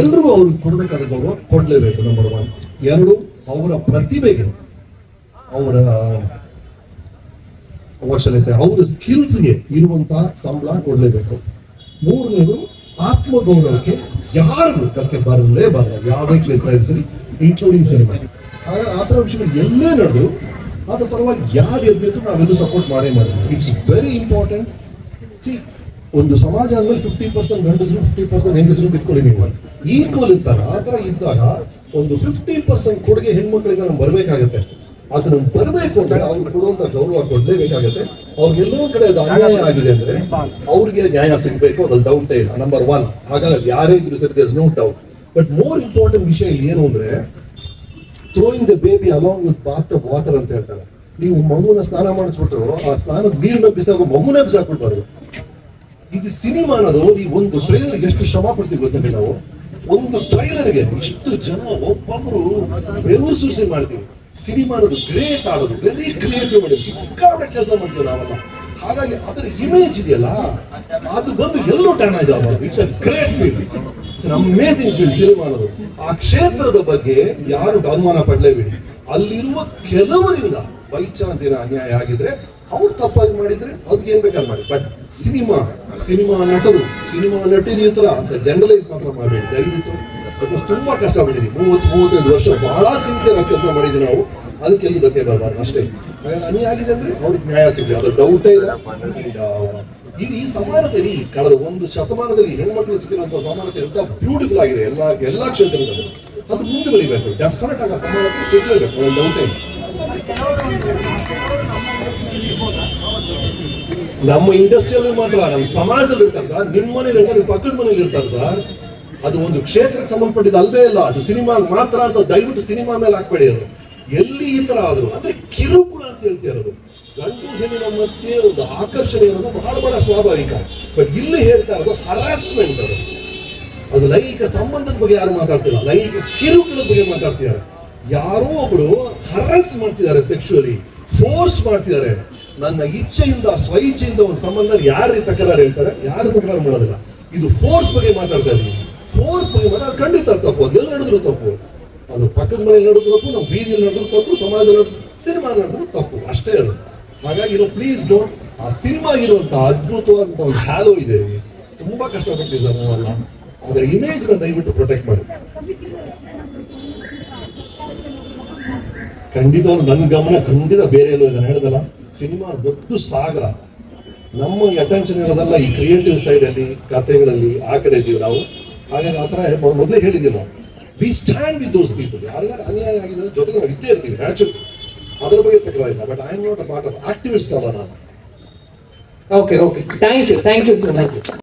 ಎಲ್ರಿಗೂ ಅವ್ರಿಗೆ ಕೊಡಬೇಕಾದ ಗೌರವ ಕೊಡಲೇಬೇಕು ನಂಬರ್ ಒನ್ ಎರಡು, ಅವರ ಪ್ರತಿಭೆಗೆ ಅವರ ಅವಶ್ಯಕತೆ ಅವರ ಸ್ಕಿಲ್ಸ್ಗೆ ಇರುವಂತಹ ಸಂಬಳ ಕೊಡಲೇಬೇಕು. ಮೂರನೇದು, ಆತ್ಮಗೌರವಕ್ಕೆ ಯಾರಿಗೂ ಅದಕ್ಕೆ ಬರಲೇಬಾರದು. ಯಾವುದೇ ಕ್ಲಿಯರ್ ಇನ್ಕ್ಲೂಡಿಂಗ್ ಸಿನಿಮಾ ಆ ಥರ ವಿಷಯಗಳು ಎಲ್ಲೇ ನಡೆದ್ರು ಅದ್ರ ಪರವಾಗಿ ಯಾರು ಎದ್ದಿದ್ರು ನಾವೆಲ್ಲೂ ಸಪೋರ್ಟ್ ಮಾಡೇ ಮಾಡಿದ್ವಿ. ಇಟ್ಸ್ ವೆರಿ ಇಂಪಾರ್ಟೆಂಟ್ ಸಿ ಒಂದು ಸಮಾಜ ಅಂದ್ಮೇಲೆ ಫಿಫ್ಟಿ ಪರ್ಸೆಂಟ್ ಗಂಡಸರು ಫಿಫ್ಟಿ ಪರ್ಸೆಂಟ್ ಹೆಂಗಸರು ತಿಳ್ಕೊಳ್ಳಿ ನೀವು. ಈಕ್ವಲ್ ಇರ್ತಾರೆ ಆ ಥರ ಇದ್ದಾಗ ಒಂದು ಫಿಫ್ಟಿ ಪರ್ಸೆಂಟ್ ಕೊಡುಗೆ ಹೆಣ್ಮಕ್ಳಿಗೆ ನಮ್ಗೆ ಬರಬೇಕಾಗುತ್ತೆ. ಅದು ನಮ್ಗೆ ಬರಬೇಕು ಅಂದ್ರೆ ಅವ್ರು ಕೊಡುವಂತ ಗೌರವ ಕೊಡ್ಲೇಬೇಕಾಗತ್ತೆ. ಅವ್ರಿಗೆಲ್ಲೋ ಕಡೆ ಅದು ಅನ್ಯಾಯ ಆಗಿದೆ ಅಂದ್ರೆ ಅವ್ರಿಗೆ ನ್ಯಾಯ ಸಿಗ್ಬೇಕು, ಅದ್ರಲ್ಲಿ ಡೌಟ್ ಇಲ್ಲ. ನಂಬರ್ ಒನ್ ಹಾಗಾಗಿ ಯಾರೇ ಇದ್ರು sir does no doubt but more important ವಿಷಯ ಇಲ್ಲಿ ಏನು ಅಂದ್ರೆ throwing the baby along with bathwater ಅಂತ ಹೇಳ್ತಾರೆ. ನೀವು ಮಗುನ ಸ್ನಾನ ಮಾಡಿಸ್ಬಿಟ್ಟು ಆ ಸ್ನಾನದ ನೀರನ್ನ ಬಿಸಾಕೋ ಮಗುನೇ ಬಿಸಾಕ್ಬಿಡ್ಬಾರ್ದು. ಇದು ಸಿನಿಮಾ ಅನ್ನೋದು, ಈ ಒಂದು ಟ್ರೈಲರ್ ಎಷ್ಟು ಶ್ರಮ ಪಡ್ತೀವಿ ಗೊತ್ತಂದ್ರೆ ನಾವು ಒಂದು ಟ್ರೈಲರ್ಗೆ ಇಷ್ಟು ಜನ ಒಬ್ಬೊಬ್ರು ಬೆವರು ಸೂಸಿ ಮಾಡ್ತೀವಿ. ಸಿನಿಮಾ ಅನ್ನೋದು ಗ್ರೇಟ್ ಆಡೋದು ವೆರಿ ಕ್ರಿಯೇಟಿವ್ ಮಾಡೋದು ಸಿಕ್ಕಾಪಟ್ಟೆ ಕೆಲಸ ಮಾಡ್ತೀವಿ ನಾವೆಲ್ಲ. ಹಾಗಾಗಿ ಅದರ ಇಮೇಜ್ ಇದೆಯಲ್ಲ, ಅದು ಬಂದು ಎಲ್ಲೂ ಡ್ಯಾಮೇಜ್ ಆಗಬಾರ್ದು it's a great field it's amazing field cinema ಅನ್ನೋದು. ಆ ಕ್ಷೇತ್ರದ ಬಗ್ಗೆ ಯಾರು ಅನುಮಾನ ಪಡಲೇಬೇಡಿ. ಅಲ್ಲಿರುವ ಕೆಲವರಿಂದ ಬೈ ಚಾನ್ಸ್ ಏನೋ ಅನ್ಯಾಯ ಆಗಿದ್ರೆ ಅವ್ರು ತಪ್ಪಾಗಿ ಮಾಡಿದ್ರೆ ಅದಕ್ಕೆ ಏನ್ ಬೇಕಾದ್ರೆ ಮಾಡಿ. ಬಟ್ ಸಿನಿಮಾ ಸಿನಿಮಾ ನಟರು ಸಿನಿಮಾ ನಟರಿ ಹತ್ರ ಅಂತ ಜನರಲೈಸ್ ಮಾತ್ರ ಮಾಡಬೇಡಿ. ದಯವಿಟ್ಟು. ಬಿಕಾಸ್ ತುಂಬಾ ಕಷ್ಟಪಟ್ಟಿದ್ದೀವಿ ಮೂವತ್ತು ಮೂವತ್ತೈದು ವರ್ಷ ಬಹಳ ಸಿನ್ಸಿಯರ್ ಆಗಿ ಕೆಲಸ ಮಾಡಿದ್ವಿ ನಾವು. ಅದಕ್ಕೆ ಎಲ್ಲಿ ಧಕ್ಕೆ ಬರಬಾರ್ದು ಅಷ್ಟೇ. ಅನಿ ಅನ್ಯಾಯ ಆಗಿದೆ ಅಂದ್ರೆ ಅವ್ರಿಗೆ ನ್ಯಾಯ ಸಿಗ್ಲಿ. ಅದು ಡೌಟೇ ಇಲ್ಲ. And, ಈ ಸಮಾನತೆ ರೀ ಕಳೆದ ಒಂದು ಶತಮಾನದಲ್ಲಿ ಹೆಣ್ಮಕ್ಳು ಸಿಕ್ಕಿರುವಂತ ಸಮಾನತೆ ಅಂತ ಬ್ಯೂಟಿಫುಲ್ ಆಗಿದೆ. ಎಲ್ಲ ಎಲ್ಲಾ ಕ್ಷೇತ್ರಗಳಲ್ಲೂ ಅದು ಮುಂದುವರಿಬೇಕು. ಡೆಫಿನೆಟ್ ಆಗಿ ಸಮಾನತೆ ಸಿಗ್ಲೇಬೇಕು. ಡೌಟೇ ಇಲ್ಲ. ನಮ್ಮ ಇಂಡಸ್ಟ್ರಿಯಲ್ಲಿ ಮಾತ್ರ, ನಮ್ಮ ಸಮಾಜದಲ್ಲಿ ಇರ್ತಾರೆ ಸರ್. ನಿಮ್ಮ ಮನೇಲಿ ಇರ್ತಾರೆ ನಿಮ್ಮ ಪಕ್ಕದ ಮನೇಲಿ ಇರ್ತಾರೆ ಸರ್. ಅದು ಒಂದು ಕ್ಷೇತ್ರಕ್ಕೆ ಸಂಬಂಧಪಟ್ಟಿದ್ದು ಅಲ್ವೇ ಇಲ್ಲ ಅದು ಸಿನಿಮಾ ಮಾತ್ರ ಅದು ದಯವಿಟ್ಟು ಸಿನಿಮಾ ಮೇಲೆ ಹಾಕ್ಬೇಡಿ ಅದು. ಎಲ್ಲಿ ಈ ತರ ಆದ್ರು, ಅಂದ್ರೆ ಕಿರುಕುಳ ಅಂತ ಹೇಳ್ತಿರೋದು ಗಂಡು ಹೆಣ್ಣಿನ ಮಧ್ಯೆ ಒಂದು ಆಕರ್ಷಣೆ ಅನ್ನೋದು ಬಹಳ ಬಹಳ ಸ್ವಾಭಾವಿಕ. ಬಟ್ ಇಲ್ಲಿ ಹೇಳ್ತಾ ಇರೋದು ಹರಾಸ್ಮೆಂಟ್ ಅದು. ಅದು ಲೈಂಗಿಕ ಸಂಬಂಧದ ಬಗ್ಗೆ ಯಾರು ಮಾತಾಡ್ತಿಲ್ಲ. ಲೈಂಗಿಕ ಕಿರುಕುಳದ ಬಗ್ಗೆ ಮಾತಾಡ್ತಿದ್ದಾರೆ. ಯಾರೋ ಒಬ್ರು ಹರಸ್ ಮಾಡ್ತಿದ್ದಾರೆ ಸೆಕ್ಚುಲಿ ಫೋರ್ಸ್ ಮಾಡ್ತಿದ್ದಾರೆ. ನನ್ನ ಇಚ್ಛೆಯಿಂದ ಸ್ವ ಇಚ್ಛೆಯಿಂದ ಒಂದು ಸಂಬಂಧ ಯಾರು ತಕರಾರು ಹೇಳ್ತಾರೆ? ಯಾರು ತಕರಾರು ಮಾಡೋದಿಲ್ಲ. ಇದು ಫೋರ್ಸ್ ಬಗ್ಗೆ ಮಾತಾಡ್ತಾ ಇದ್ದೀನಿ. ಫೋರ್ಸ್ ಬಗ್ಗೆ ಮಾತಾಡ ಖಂಡಿತ ತಪ್ಪು. ಅದೆಲ್ಲ ನಡೆದ್ರು ತಪ್ಪು. ಅದು ಪಕ್ಕದ ಮನೆಯಲ್ಲಿ ನಡೆದ್ರು ತಪ್ಪು, ನಾವು ಬೀದಿಯಲ್ಲಿ ನಡೆದ್ರು ತಪ್ಪು, ಸಮಾಜದಲ್ಲಿ ನಡೆದ್ರು ಸಿನಿಮಾ ನಡೆದ್ರು ತಪ್ಪು. ಅಷ್ಟೇ ಅದು. ಹಾಗಾಗಿ ಇರೋ ಪ್ಲೀಸ್ ಡೋಂಟ್ ಆ ಸಿನಿಮಾ ಇರುವಂತ ಅದ್ಭುತವಾದಂತ ಒಂದು ಹ್ಯಾಲೋ ಇದೆ. ತುಂಬಾ ಕಷ್ಟಪಟ್ಟಿದ್ದಾರೆ ನಾವೆಲ್ಲ ಅದರ ಇಮೇಜ್ನ ದಯವಿಟ್ಟು ಪ್ರೊಟೆಕ್ಟ್ ಮಾಡಿ. ಖಂಡಿತವಾಗ್ಲೂ ನನ್ನ ಗಮನ ಖಂಡಿತ ಬೇರೆ ಎಲ್ಲೋ ಇದೆ ಹೇಳ್ದಲ್ಲ, ಸಿನಿಮಾ ದೊಡ್ಡ ಸಾಗರ. ನಮ್ಮ ಅಟೆನ್ಷನ್ ಇರೋದಲ್ಲ ಈ ಕ್ರಿಯೇಟಿವ್ ಸೈಡ್ ಅಲ್ಲಿ, ಕಥೆಗಳಲ್ಲಿ, ಆ ಕಡೆ ಇದ್ದೀವಿ ನಾವು. ಹಾಗಾಗಿ ಆ ಥರ ಮೊದಲೇ ಹೇಳಿದ್ದೀವಿ ನಾವು we stand with those people ಯಾರಿಗಾರು ಅನ್ಯಾಯ ಆಗಿದೆ ಜೊತೆಗೆ ನಾವು ಇದ್ದೇ ಇರ್ತೀವಿ ನ್ಯಾಚುರಲ್ ಅದರ ಬಗ್ಗೆ ತಕರಾರಿಲ್ಲ but I am not a part of activist ಅಲ್ಲ ನಾನು. Okay okay thank you thank you so much